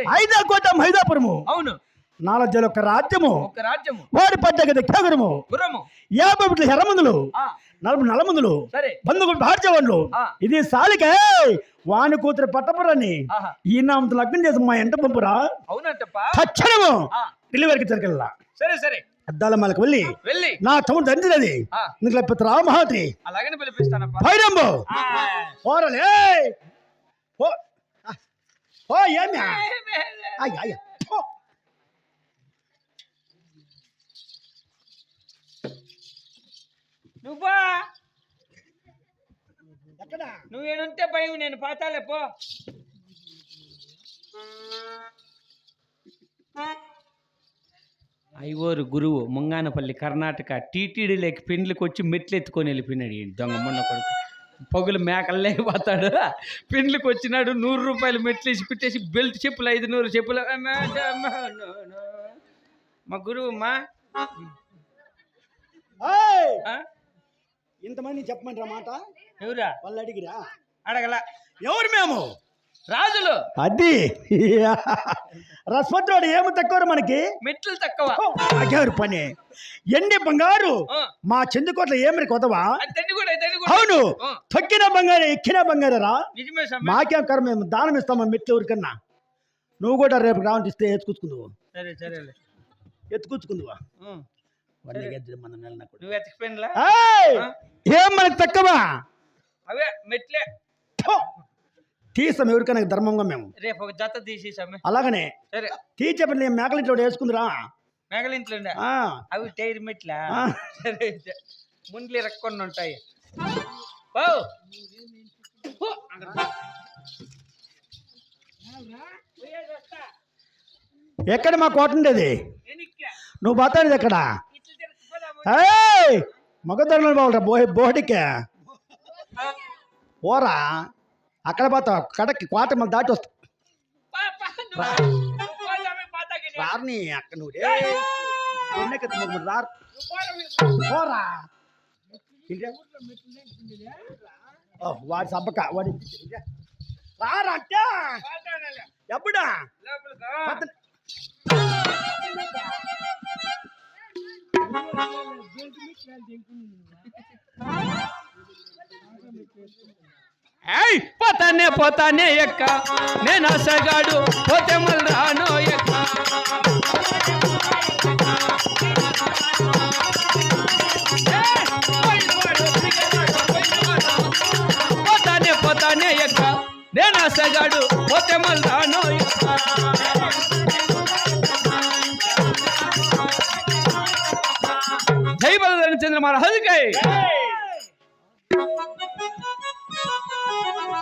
ఐదో కోట మైదాపురము అవును. నాలుగు ఒక రాజ్యము. ఒక రాజ్యము. వాడి పడ్డ యాభై బిడ్డల ఎర్రమందులు. నలభై నలమందులు సరే. బంధువులు భార్చవాళ్ళు ఆ. ఇది సాలిక. వాని కూతురు పట్టపురాన్ని ఆహా. ఈ నామతో లగ్నం చేసి మా ఎంట పంపురా. అవునంటప్పా. తక్షణము డెలివరీకి తిరగల సరే సరే. అద్దాల మళ్ళకి వెళ్ళి వెళ్ళి. నా తమ్ముడు తండ్రిది నీకు లేకపోతే రా మహాతి అలాగనే భైరంబు ఆ. పోరలే. ఓ అయ్య అయ్య ఓ. నువ్వా? ఎక్కడ? నువ్వు ఏడుంటే భయం నేను పాతాలే పో. ఐవోరు గురువు ముంగానపల్లి కర్ణాటక టీటీడీలోకి పెండ్లికి వచ్చి మెట్లు ఎత్తుకొని వెళ్ళిపోయినాడు దొంగ మొన్న కొడుకు. పగులు మేకలు లేకపోతాడు. పెండ్లికి వచ్చినాడు నూరు రూపాయలు మెట్లు పెట్టేసి బెల్ట్ చెప్పులు ఐదు నూరు చెప్పులు. మా గురువు మా? ఇంతమంది చెప్పమంటారా మాట? ఎవరా? వాళ్ళు అడిగిరా? అడగల. ఎవరు మేము? రాజులు. అది. రస్పత్రుడు ఏమి తక్కువ మనకి? మెట్లు తక్కువ. అగారు పని. ఎండి బంగారు మా చందుకోట్ల ఏమని కొదవా అవును. తొక్కిన బంగారు ఎక్కిన బంగారా నిజమే స్వామి. మాకేం కర్మ మేము దానం ఇస్తామా మెట్లు ఎవరికన్నా నువ్వు కూడా రేపు రావంటి ఇస్తే ఎత్తుకుచ్చుకుందువు. సరే సరేలే ఎత్తుకుచ్చుకుందువా? మన నెల? ఏం మనకి తక్కువ? అవే మెట్లే. తీసాం ఎవరికైనా ధర్మంగా మేము. రేపు ఒక జత తీసి స్వామి అలాగనే సరే. తీర్చే పని మేకలింట్లో వేసుకుందిరా. మేకలింట్లో అవి టైర్ మెట్లా. ముండ్లు ఇరక్కొని ఉంటాయి. ఎక్కడ మా కోట ఉండేది? నేను. నువ్వు బతానిది ఎక్కడ? ఇట్లా. ఏయ్! మగధరలు బాగుంటా బోహి బోహటికే ఆ, ఓరా అక్కడ పోతావు కడకి కోట మళ్ళీ దాటి వస్తా పా, పా, నువ్వు- నువ్వు పో స్వామి, పాతకి నీ. రాని అక్కడ నువ్వు రే. ఏయ్, ఎన్నెక్కదు మగ మరి రారు. నువ్వు పోరా, మీరు. పోరా ఇంకే? ఓ, వాడి సబ్బక వాడి రారా అంటే పోతానులే. ఎప్పుడా లోపలికి. పక్కన- ఏయ్ పోతానే పోతానే ఎక్క నేను అసగాడు పోతే మళ్ళీ రాను ఎక్క ఏయ్, పోయినవాడు, తిరిగేవాడు, పోయినవాడు. పోతానే పోతానే ఎక్క నేను అసగాడు పోతే మళ్ళీ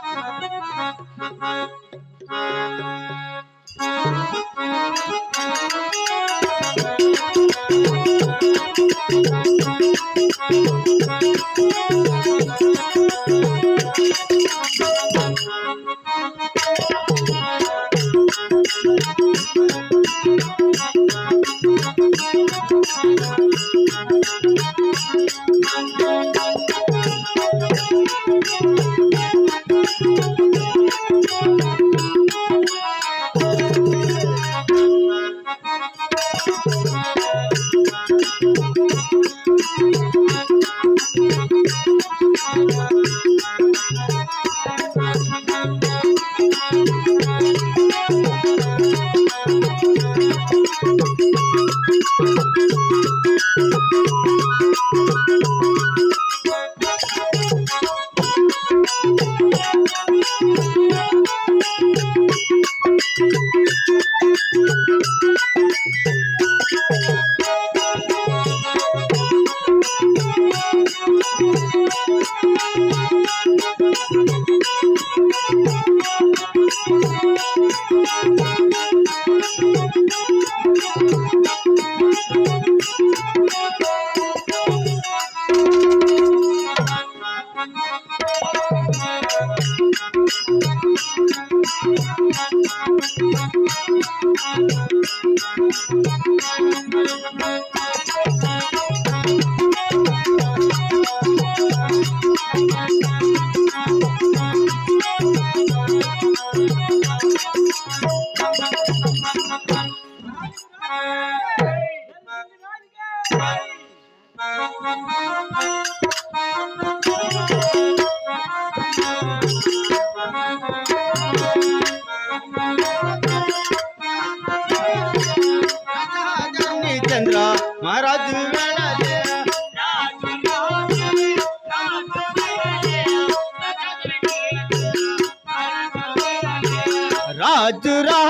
Thank you. Thank you. రాజు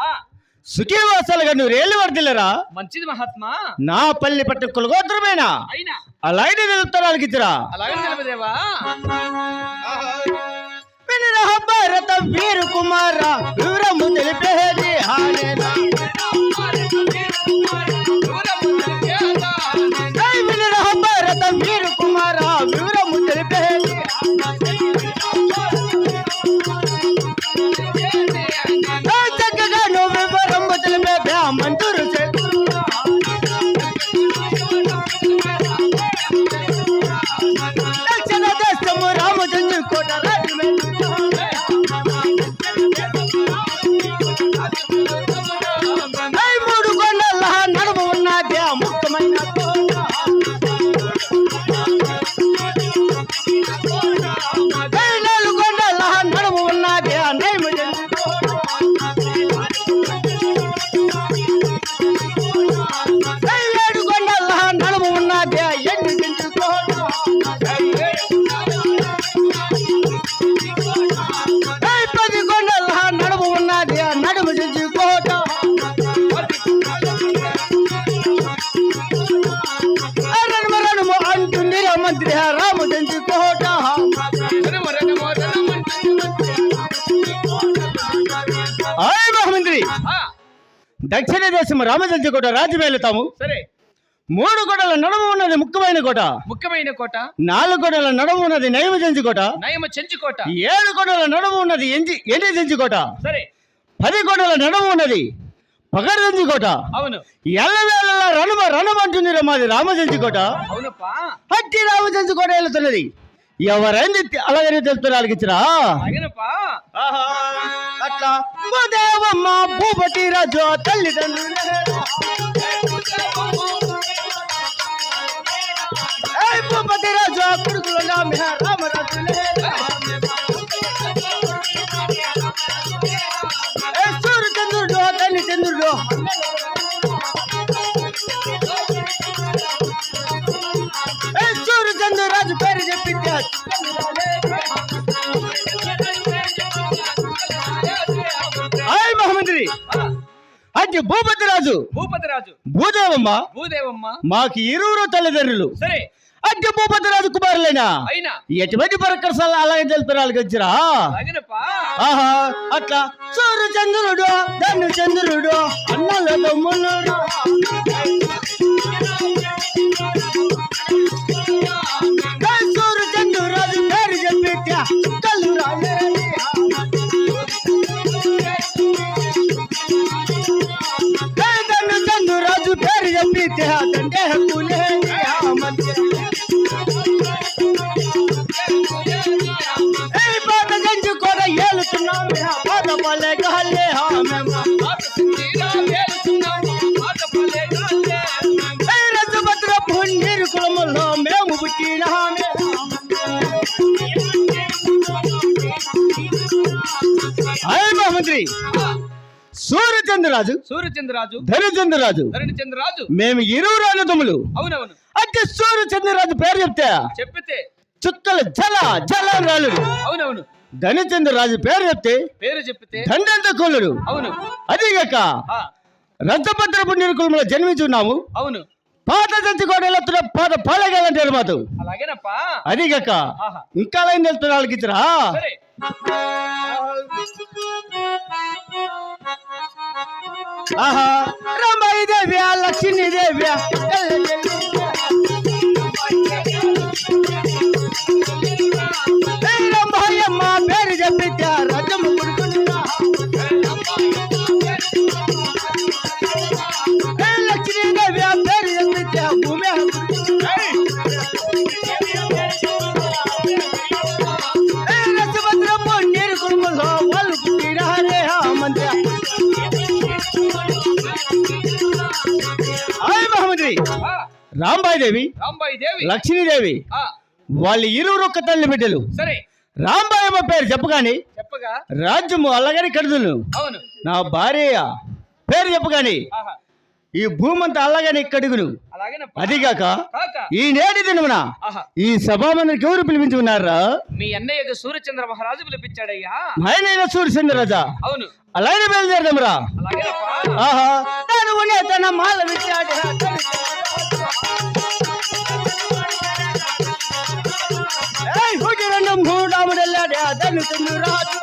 ఆ, సుఖీవాసాలుగా నువ్వు రేళ్ళు వర్దిల్లరా మంచిది మహాత్మా. నా పల్లి పట్టు కులగోత్రమేనా? అలాగే నిలుపుతారాలకి ఇచ్చిరా. భారత వీరు కుమార వివరము తెలిపేది దక్షిణ దేశం రామచంద్ర కోట రాజ్యమేలుతాము సరే. మూడు గొడవల నడుము ఉన్నది ముఖ్యమైన కోట. ముఖ్యమైన కోట. నాలుగు గొడవల నడుము ఉన్నది నైమజంచి కోట. నయమ చెంచు కోట. ఏడు గొడవల నడుము ఉన్నది ఎంజి ఎండి కోట? సరే. పది గొడవల నడుము ఉన్నది పగడదంచి కోట. అవును. ఎల్లవేళ రణమ రణమంటుంది మాది రామచంద్ర కోట. అవునప్పా. హట్టి రామచంద్ర కోట వెళ్తున్నది ఎవరైంది అలాగనే తెలుపుతారు ఇచ్చిరా అగినప్పా అట్లా. దేవమ్మ భూపతి రాజు తల్లిదండ్రులు భూపతి రాజు కొడుకులు నామే అంటే భూపతి రాజు భూపతి రాజు భూదేవమ్మ. భూదేవమ్మ. మాకు ఇరువురు తల్లిదండ్రులు. సరే. అంటే భూపతి రాజు కుమారులైనా. అయినా. ఎటువంటి పరకరసాలు అలాగే తెలుపురాలకు వచ్చిరా? ఆహా అట్లా. సూర్య చంద్రుడు ధను చంద్రుడు అన్నల తమ్ముడు ദേഹ തന്റെ കുലേ సూర్యచంద్రరాజు సూర్యచంద్రరాజు ధనుచంద్రరాజు ధరణి చంద్రరాజు మేము ఇరువురు అన్నదమ్ములు అవునవును. అంటే సూర్యచంద్రరాజు పేరు చెప్తే చెప్పితే చుక్కల జల జల రాలు అవునవును. ధనుచంద్రరాజు పేరు చెప్తే పేరు చెప్పితే దండంత కూలుడు. అవును. అదిగాక ఆ, రథభద్ర పుణ్యుల కులంలో జన్మించున్నాము. అవును. పాత చచ్చికోటలెత్తున పాత పాలగాలంటారు మాతో అలాగేనప్పా. అదిగాక ఇంకా లైన్ వెళ్తున్న వాళ్ళకి సరే. ఆహా రామాయి దేవి లక్ష్మీ దేవి రాంబాయి దేవి రాంబాయి దేవి లక్ష్మీదేవి వాళ్ళ ఇరువురు ఒక్క తల్లి బిడ్డలు. సరే. రాంబాయమ్మ పేరు చెప్పగాని చెప్పగా. రాజ్యము అల్లగాని కడుదును. అవును. నా భార్య పేరు చెప్పగాని ఆహా. ఈ భూమంతా అల్లగాని కడుగును అలాగేనప్పా. అదిగాక కాక. ఈ నేటి దినమున ఈ సభామందికి ఎవరు పిలిపించుకున్నారా? మీ అన్నయ్యకు సూర్యచంద్ర మహారాజు పిలిపించాడయ్యా. ఆయన సూర్యచంద్రరాజా అవును. అలాగే ఆహా. తను తన మాల విచ్చాడు తిన్ను రాజు.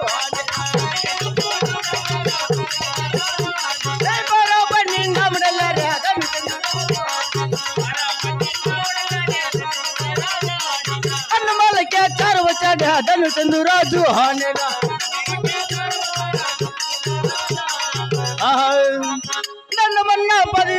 తిన్ను రాజు హానేనా నన్ను మొన్న పది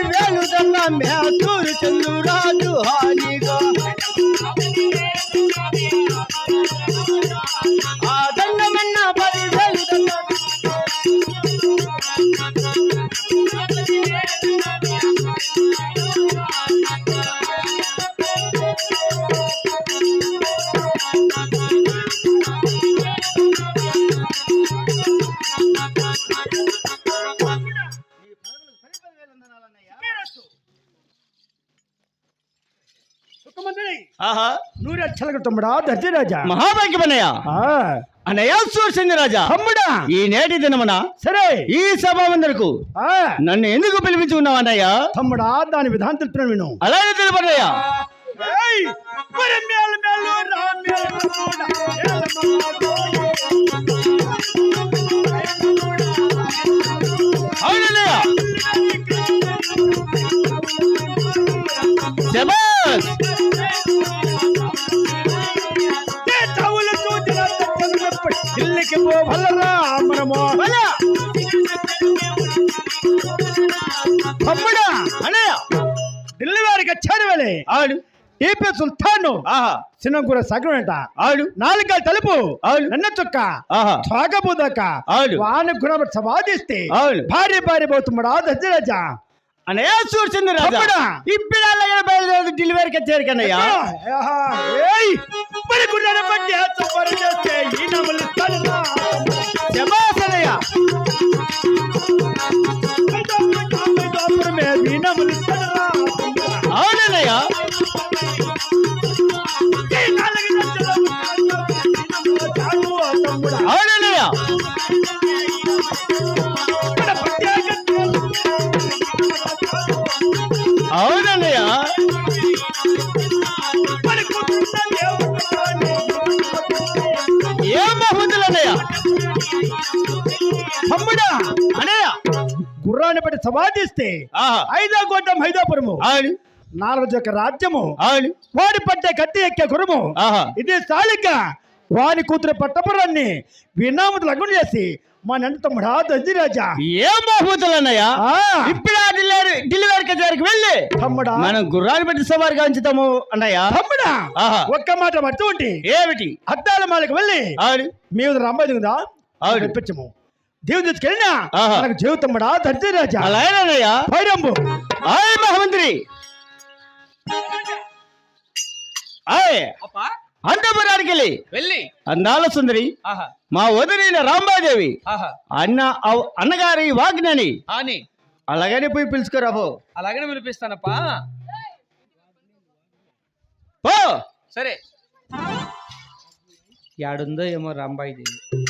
నూరు అచ్చలక తమ్ముడా దర్జరాజా మహాభాగ్యమన్నయ్య. అన్నయ్య సూర్సింది రాజా. తమ్ముడా. ఈ నేటి దినమున సరే. ఈ సభామందరకు ఆ, నన్ను ఎందుకు పిలిపించుకున్నావు అన్నయ్య తమ్ముడా దాని విధానం తెలుపుతున్నాను విను. అలాగే తెలుపన్నయ్య. ఏయ్! మరి మేలు మేలు రా మేలు తమ్ముడా, మేలు అవునన్నయ్య. శబాస్ మనము ఢిల్లీ వారికి వచ్చాను వేలే ఆడు. టీపీ సుల్తాను. ఆహా. సినంకూర సగమేంట ఆడు. నాలుక తలుపు. అవును. నన్న చుక్క. ఆహా. సాగబోదాక అవును. వాని గుణపడి సమాధిస్తే అవును. భార్య భార్య పోతుమ్మడా సూర్సింది రాజా! ఇప్పుడు అలాగే బయలుదేరి డెలివరీకి వచ్చారు కన్నయ్య ఏయ్ బట్టి సమాధిస్తే ఐదో గొడ్డం ఐదోపురము నాలుగు యొక్క రాజ్యము. వాడి పట్టే కత్తి ఎక్కే గురము. ఇది స్థాళిక వాని కూతురు పట్టపురాన్ని వినామత లగ్నం చేసి మా నెంట తమ్ముడా దంది రాజా. ఏం ఆ, ఇప్పుడు ఢిల్లీ వరకు దగ్గరికి వెళ్ళి తమ్ముడా. మనం గుర్రాలు పెట్టి సవారిగా ఉంచుతాము అన్నయ్య. తమ్ముడా. ఒక్క మాట పడుతూ ఉంటే ఏమిటి? అద్దాల మాలకు వెళ్ళి అవును మీ రంబాయి ఉందా. తెప్పించము. దేవుని తీసుకెళ్ళినా ఆహా. మనకు జీవ తమ్ముడా దంది రాజా. అలాగేనయ్య పైరంబు. ఆయ్ మహామంత్రి. ఆయ్. అప్పా. అంతపురానికి వెళ్ళి. వెళ్ళి. అందాల సుందరి మా వదిలిన రాంబాదేవి అన్న అన్నగారి వాగ్నని. అని అలాగనే పోయి పిలుచుకోరా పో. అలాగనే వినిపిస్తానప్పా పో. సరే. యాడుందో ఏమో రాంబాయి దేవి.